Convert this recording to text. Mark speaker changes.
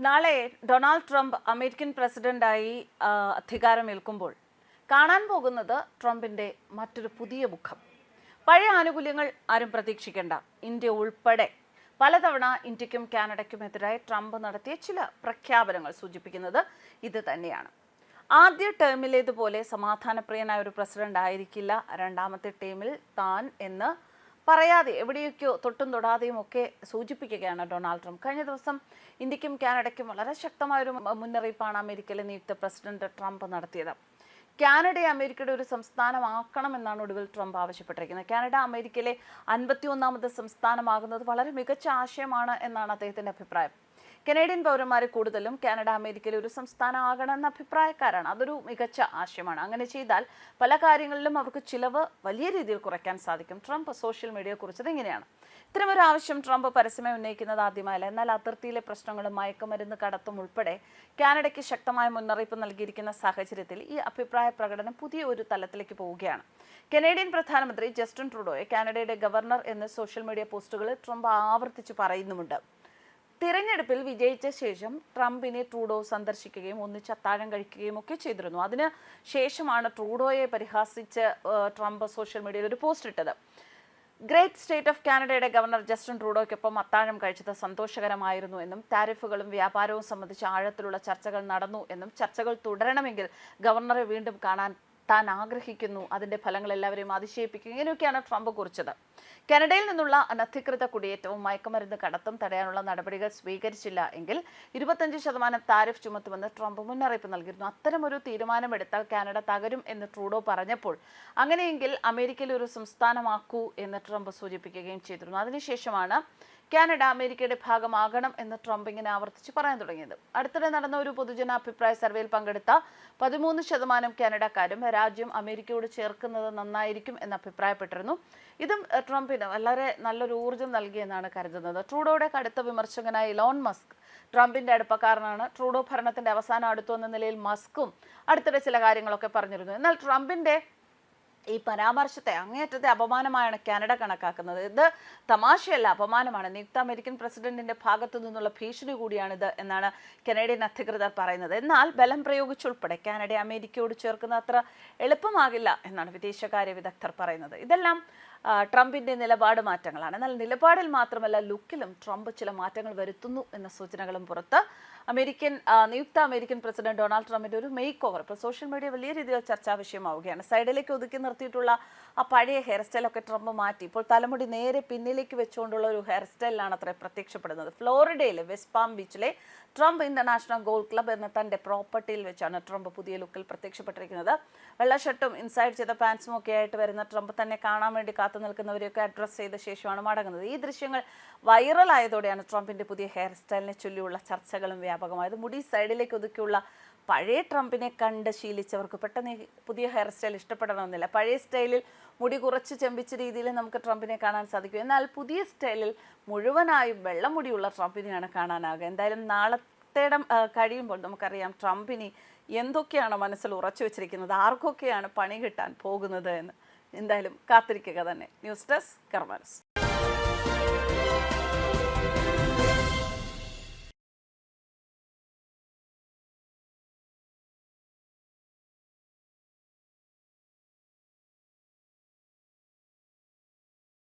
Speaker 1: നാളെ Donald Trump American പ്രസിഡന്റായി അധികാരമേൽക്കുമ്പോൾ കാണാൻ പോകുന്നത് ട്രംപിന്റെ മറ്റൊരു പുതിയ മുഖം. പഴയ ആനുകൂല്യങ്ങൾ ആരും പ്രതീക്ഷിക്കേണ്ട. ഇന്ത്യ ഉൾപ്പെടെ പലതവണ ഇന്ത്യക്കും കാനഡയ്ക്കുമെതിരായി ട്രംപ് നടത്തിയ ചില പ്രഖ്യാപനങ്ങൾ സൂചിപ്പിക്കുന്നത് ഇത് തന്നെയാണ്. ആദ്യ ടേമിലേതുപോലെ സമാധാനപ്രിയനായ ഒരു പ്രസിഡന്റ് ആയിരിക്കില്ല രണ്ടാമത്തെ ടേമിൽ താൻ എന്ന് പറയാതെ എവിടെയൊക്കെയോ തൊട്ടും തൊടാതെയും ഒക്കെ സൂചിപ്പിക്കുകയാണ് ഡൊണാൾഡ് ട്രംപ്. കഴിഞ്ഞ ദിവസം ഇന്ത്യക്കും കാനഡയ്ക്കും വളരെ ശക്തമായൊരു മുന്നറിയിപ്പാണ് അമേരിക്കയിലെ നിയുക്ത പ്രസിഡന്റ് ട്രംപ് നടത്തിയത്. കാനഡയെ അമേരിക്കയുടെ ഒരു സംസ്ഥാനമാക്കണമെന്നാണ് ഒടുവിൽ ട്രംപ് ആവശ്യപ്പെട്ടിരിക്കുന്നത്. കാനഡ അമേരിക്കയിലെ അൻപത്തി ഒന്നാമത് സംസ്ഥാനമാകുന്നത് വളരെ മികച്ച ആശയമാണ് എന്നാണ് അദ്ദേഹത്തിന്റെ അഭിപ്രായം. കനേഡിയൻ പൗരന്മാരെ കൂടുതലും കാനഡ അമേരിക്കയിലെ ഒരു സംസ്ഥാനമാകണമെന്ന അഭിപ്രായക്കാരാണ്. അതൊരു മികച്ച ആശയമാണ്. അങ്ങനെ ചെയ്താൽ പല കാര്യങ്ങളിലും അവർക്ക് ചിലവ് വലിയ രീതിയിൽ കുറയ്ക്കാൻ സാധിക്കും. ട്രംപ് സോഷ്യൽ മീഡിയയെ കുറിച്ചത് ഇങ്ങനെയാണ്. ഇത്തരമൊരു ആവശ്യം ട്രംപ് പരസ്യമായി ഉന്നയിക്കുന്നത് ആദ്യമായല്ല. എന്നാൽ അതിർത്തിയിലെ പ്രശ്നങ്ങളും മയക്കുമരുന്ന് കടത്തും ഉൾപ്പെടെ കാനഡയ്ക്ക് ശക്തമായ മുന്നറിയിപ്പ് നൽകിയിരിക്കുന്ന സാഹചര്യത്തിൽ ഈ അഭിപ്രായ പ്രകടനം പുതിയ ഒരു തലത്തിലേക്ക് പോവുകയാണ്. കനേഡിയൻ പ്രധാനമന്ത്രി ജസ്റ്റിൻ ട്രൂഡോയെ കാനഡയുടെ ഗവർണർ എന്ന് സോഷ്യൽ മീഡിയ പോസ്റ്റുകളിൽ ട്രംപ് ആവർത്തിച്ച് പറയുന്നുമുണ്ട്. തിരഞ്ഞെടുപ്പിൽ വിജയിച്ച ശേഷം ട്രംപിനെ ട്രൂഡോ സന്ദർശിക്കുകയും ഒന്നിച്ച് അത്താഴം കഴിക്കുകയും ഒക്കെ ചെയ്തിരുന്നു. അതിന് ശേഷമാണ് ട്രൂഡോയെ പരിഹാസിച്ച് ട്രംപ് സോഷ്യൽ മീഡിയയിൽ ഒരു പോസ്റ്റ് ഇട്ടത്. ഗ്രേറ്റ് സ്റ്റേറ്റ് ഓഫ് കാനഡയുടെ ഗവർണർ ജസ്റ്റിൻ ട്രൂഡോയ്ക്കൊപ്പം അത്താഴം കഴിച്ചത് സന്തോഷകരമായിരുന്നു എന്നും താരിഫുകളും വ്യാപാരവും സംബന്ധിച്ച് ആഴത്തിലുള്ള ചർച്ചകൾ നടന്നു എന്നും ചർച്ചകൾ തുടരണമെങ്കിൽ ഗവർണറെ വീണ്ടും കാണാൻ താൻ ആഗ്രഹിക്കുന്നു. അതിന്റെ ഫലങ്ങൾ എല്ലാവരെയും അതിശയിപ്പിക്കും. ഇങ്ങനെയൊക്കെയാണ് ട്രംപ് കുറിച്ചത്. കാനഡയിൽ നിന്നുള്ള അനധികൃത കുടിയേറ്റവും മയക്കുമരുന്ന് കടത്തും തടയാനുള്ള നടപടികൾ സ്വീകരിച്ചില്ല എങ്കിൽ ഇരുപത്തഞ്ച് ശതമാനം താരിഫ് ചുമത്തുമെന്ന് ട്രംപ് മുന്നറിയിപ്പ് നൽകിയിരുന്നു. അത്തരമൊരു തീരുമാനമെടുത്താൽ കാനഡ തകരും എന്ന് ട്രൂഡോ പറഞ്ഞപ്പോൾ അങ്ങനെയെങ്കിൽ അമേരിക്കയിൽ ഒരു സംസ്ഥാനമാക്കൂ എന്ന് ട്രംപ് സൂചിപ്പിക്കുകയും ചെയ്തിരുന്നു. അതിനുശേഷമാണ് കാനഡ അമേരിക്കയുടെ ഭാഗമാകണം എന്ന് ട്രംപ് ഇങ്ങനെ ആവർത്തിച്ച് പറയാൻ തുടങ്ങിയത്. അടുത്തിടെ നടന്ന ഒരു പൊതുജനാഭിപ്രായ സർവേയിൽ പങ്കെടുത്ത പതിമൂന്ന് ശതമാനം കാനഡക്കാരും രാജ്യം അമേരിക്കയോട് ചേർക്കുന്നത് നന്നായിരിക്കും എന്ന് അഭിപ്രായപ്പെട്ടിരുന്നു. ഇതും ട്രംപിന് വളരെ നല്ലൊരു ഊർജം നൽകിയെന്നാണ് കരുതുന്നത്. ട്രൂഡോയുടെ കടുത്ത വിമർശകനായ ഇലോൺ മസ്ക് ട്രംപിന്റെ അടുപ്പക്കാരനാണ്. ട്രൂഡോ ഭരണത്തിന്റെ അവസാനം അടുത്തു എന്ന നിലയിൽ മസ്കും അടുത്തിടെ ചില കാര്യങ്ങളൊക്കെ പറഞ്ഞിരുന്നു. എന്നാൽ ട്രംപിന്റെ ഈ പരാമർശത്തെ അങ്ങേയറ്റത്തെ അപമാനമായാണ് കാനഡ കണക്കാക്കുന്നത്. ഇത് തമാശയല്ല അപമാനമാണ്. നിയുക്ത അമേരിക്കൻ പ്രസിഡന്റിന്റെ ഭാഗത്തു നിന്നുള്ള ഭീഷണി കൂടിയാണിത് എന്നാണ് കനേഡിയൻ അധികൃതർ പറയുന്നത്. എന്നാൽ ബലം പ്രയോഗിച്ചുൾപ്പെടെ കാനഡയെ അമേരിക്കയോട് ചേർക്കുന്ന അത്ര എളുപ്പമാകില്ല എന്നാണ് വിദേശകാര്യ വിദഗ്ധർ പറയുന്നത്. ഇതെല്ലാം ട്രംപിന്റെ നിലപാട് മാറ്റങ്ങളാണ്. എന്നാൽ നിലപാടിൽ മാത്രമല്ല ലുക്കിലും ട്രംപ് ചില മാറ്റങ്ങൾ വരുത്തുന്നു എന്ന സൂചനകളും പുറത്ത്. അമേരിക്കൻ നിയുക്ത അമേരിക്കൻ പ്രസിഡന്റ് ഡൊണാൾഡ് ട്രംപിന്റെ ഒരു മേക്ക് ഓവർ ഇപ്പോൾ സോഷ്യൽ മീഡിയ വലിയ രീതിയിൽ ചർച്ചാ വിഷയമാവുകയാണ്. സൈഡിലേക്ക് ഒതുക്കി നിർത്തിയിട്ടുള്ള ആ പഴയ ഹെയർ സ്റ്റൈലൊക്കെ ട്രംപ് മാറ്റി. ഇപ്പോൾ തലമുടി നേരെ പിന്നിലേക്ക് വെച്ചുകൊണ്ടുള്ള ഒരു ഹെയർ സ്റ്റൈലിലാണ് അത്ര പ്രത്യക്ഷപ്പെടുന്നത്. ഫ്ലോറിഡയിലെ വെസ്റ്റ് പാം ബീച്ചിലെ ട്രംപ് ഇന്റർനാഷണൽ ഗോൾഡ് ക്ലബ് എന്ന തന്റെ പ്രോപ്പർട്ടിയിൽ വെച്ചാണ് ട്രംപ് പുതിയ ലുക്കിൽ പ്രത്യക്ഷപ്പെട്ടിരിക്കുന്നത്. വെള്ള ഷർട്ടും ഇൻസൈഡ് ചെയ്ത പാൻസും ഒക്കെ ആയിട്ട് വരുന്ന ട്രംപ് തന്നെ കാണാൻ വേണ്ടി കാത്തു നിൽക്കുന്നവരെയൊക്കെ അഡ്രസ്സ് ചെയ്ത ശേഷമാണ് മടങ്ങുന്നത്. ഈ ദൃശ്യങ്ങൾ വൈറലായതോടെയാണ് ട്രംപിന്റെ പുതിയ ഹെയർ സ്റ്റൈലിനെ ചൊല്ലിയുള്ള ചർച്ചകളും വ്യാപകമായത്. മുടി സൈഡിലേക്ക് ഒതുക്കിയുള്ള പഴയ ട്രംപിനെ കണ്ട് ശീലിച്ചവർക്ക് പെട്ടെന്ന് പുതിയ ഹെയർ സ്റ്റൈൽ ഇഷ്ടപ്പെടണമെന്നില്ല. പഴയ സ്റ്റൈലിൽ മുടി കുറച്ച് ചെമ്പിച്ച രീതിയിൽ നമുക്ക് ട്രംപിനെ കാണാൻ സാധിക്കും. എന്നാൽ പുതിയ സ്റ്റൈലിൽ മുഴുവനായും വെള്ളമുടിയുള്ള ട്രംപിനെയാണ് കാണാനാകുക. എന്തായാലും നാളത്തേടം കഴിയുമ്പോൾ നമുക്കറിയാം ട്രംപിനി എന്തൊക്കെയാണ് മനസ്സിൽ ഉറച്ചു വെച്ചിരിക്കുന്നത്. ആർക്കൊക്കെയാണ് പണി കിട്ടാൻ പോകുന്നത് എന്ന്. എന്തായാലും കാത്തിരിക്കുക തന്നെ. News desk കർമാനസ്.